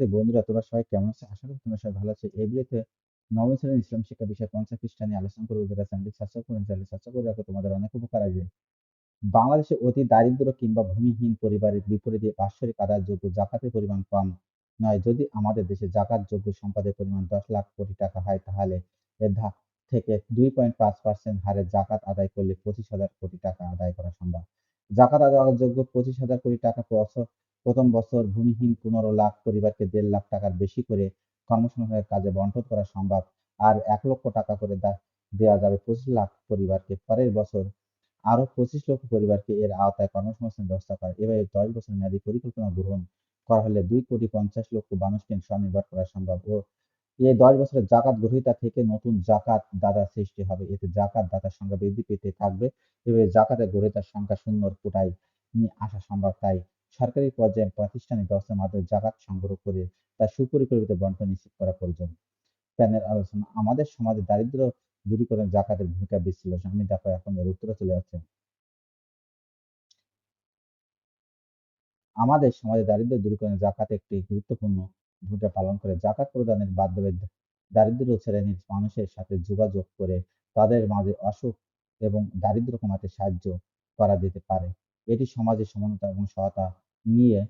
শিক্ষার্থী বন্ধুরা, তোমরা সবাই কেমন আছো? আশা করি তোমরা সবাই ভালো আছো। এই ভিডিওতে নবম শ্রেণির ইসলাম শিক্ষা বিষয় পঞ্চাশ পৃষ্ঠা নিয়ে আলোচনা করব। যারা চ্যানেলটি সাবস্ক্রাইব করেন চ্যানেলটি সাবস্ক্রাইব করে রাখো। তোমাদের অনেক উপকার আসবে। বাংলাদেশে অতি দারিদ্র কিংবা ভূমিহীন পরিবারের বিপরীতে বাৎসরিক আদায়যোগ্য জাকাতের পরিমাণ কম নয়। যদি আমাদের দেশে জাকাত যোগ্য সম্পদের পরিমাণ দশ লাখ কোটি টাকা হয়, তাহলে এর ধাপ থেকে দুই পয়েন্ট পাঁচ পার্সেন্ট হারে জাকাত আদায় করলে পঁচিশ হাজার কোটি টাকা আদায় করা সম্ভব। জাকাত আদায় যোগ্য পঁচিশ হাজার কোটি টাকা প্রথম বছর ভূমিহীন পনেরো লাখ পরিবারকে দেড় লাখ টাকার বেশি করে কর্মসংস্থানের কাজে বন্টন করা সম্ভব। আর এক লক্ষ টাকা করে দেওয়া যাবে পঁচিশ লাখ পরিবারকে। পরের বছর আরও পঁচিশ লক্ষ পরিবারকে এর আওতায় কর্মসংস্থানের ব্যবস্থা করে। এভাবে দশ বছর মেয়াদী পরিকল্পনা গ্রহণ করা হলে দুই কোটি পঞ্চাশ লক্ষ মানুষকে স্বনির্ভর করা সম্ভব। ও এই দশ বছরের জাকাত গ্রহীতা থেকে নতুন জাকাত দাতা সৃষ্টি হবে। এতে জাকাত দাতার সংখ্যা বৃদ্ধি পেতে থাকবে। এভাবে জাকাতের গ্রহীতার সংখ্যা শূন্যর কোটায় আসা সম্ভব। তাই সরকারি পর্যায়ে প্রাতিষ্ঠানিক ব্যবস্থার মাধ্যমে জাকাত সংগ্রহ করে তা সুপরিকল্পিত বন্টন নিশ্চিত করা প্রয়োজন। প্যানেল আলোচনা, আমাদের সমাজে দারিদ্র দূরীকরণ জাকাতের ভূমিকা বিশ্লেষণ। আমি দেখো এখন এর উত্তরে চলে যাচ্ছে। আমাদের সমাজে দারিদ্র দূরীকরণে জাকাত একটি গুরুত্বপূর্ণ ভূমিকা পালন করে। জাকাত প্রদানের মাধ্যমে দারিদ্র শ্রেণির মানুষের সাথে যোগাযোগ করে তাদের মাঝে অসুখ এবং দারিদ্র কমাতে সাহায্য করা যেতে পারে। এটি সমাজের সমানতা এবং সহায়তা নিয়ে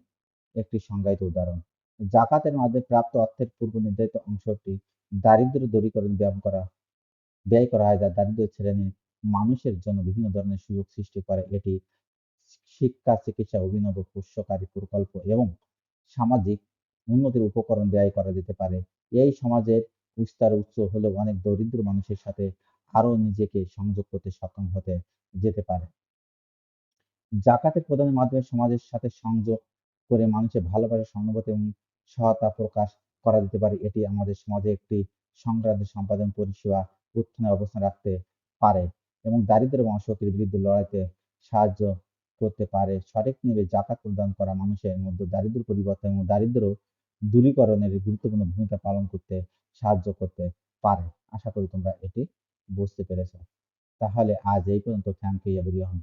একটি সংজ্ঞায়িত উদাহরণ। জাকাতের মাধ্যমে প্রাপ্ত অর্থের পূর্ব নির্ধারিত অংশটি দারিদ্র দূরীকরণ, ব্যায়াম করা, ব্যয় করা হয়, যা দারিদ্র শ্রেণির মানুষের জন্য বিভিন্ন ধরনের সুযোগ সৃষ্টি করে। এটি শিক্ষা, চিকিৎসা, অভিনব, পোষ্যকারী, প্রকল্প এবং সামাজিক উন্নতির উপকরণ ব্যয় করা যেতে পারে। এই সমাজের উস্তার উচ্চ হলেও অনেক দরিদ্র মানুষের সাথে আরও নিজেকে সংযোগ করতে সক্ষম হতে যেতে পারে। জাকাতের প্রদানের মাধ্যমে সমাজের সাথে সংযোগ করে মানুষের ভালোবাসা সহানুভূতি এবং সহায়তা প্রকাশ করা যেতে পারে। এটি আমাদের সমাজে একটি সংক্রান্ত সম্পাদন পরিষেবা উত্থানে অবস্থান রাখতে পারে এবং দারিদ্র এবং অশক্তির বিরুদ্ধে লড়াইতে সাহায্য করতে পারে। সঠিক নিয়ে জাকাত প্রদান করা মানুষের মধ্যে দারিদ্র পরিবর্তন এবং দারিদ্র দূরীকরণের গুরুত্বপূর্ণ ভূমিকা পালন করতে সাহায্য করতে পারে। আশা করি তোমরা এটি বুঝতে পেরেছ। তাহলে আজ এই পর্যন্ত। Thank you, everyone.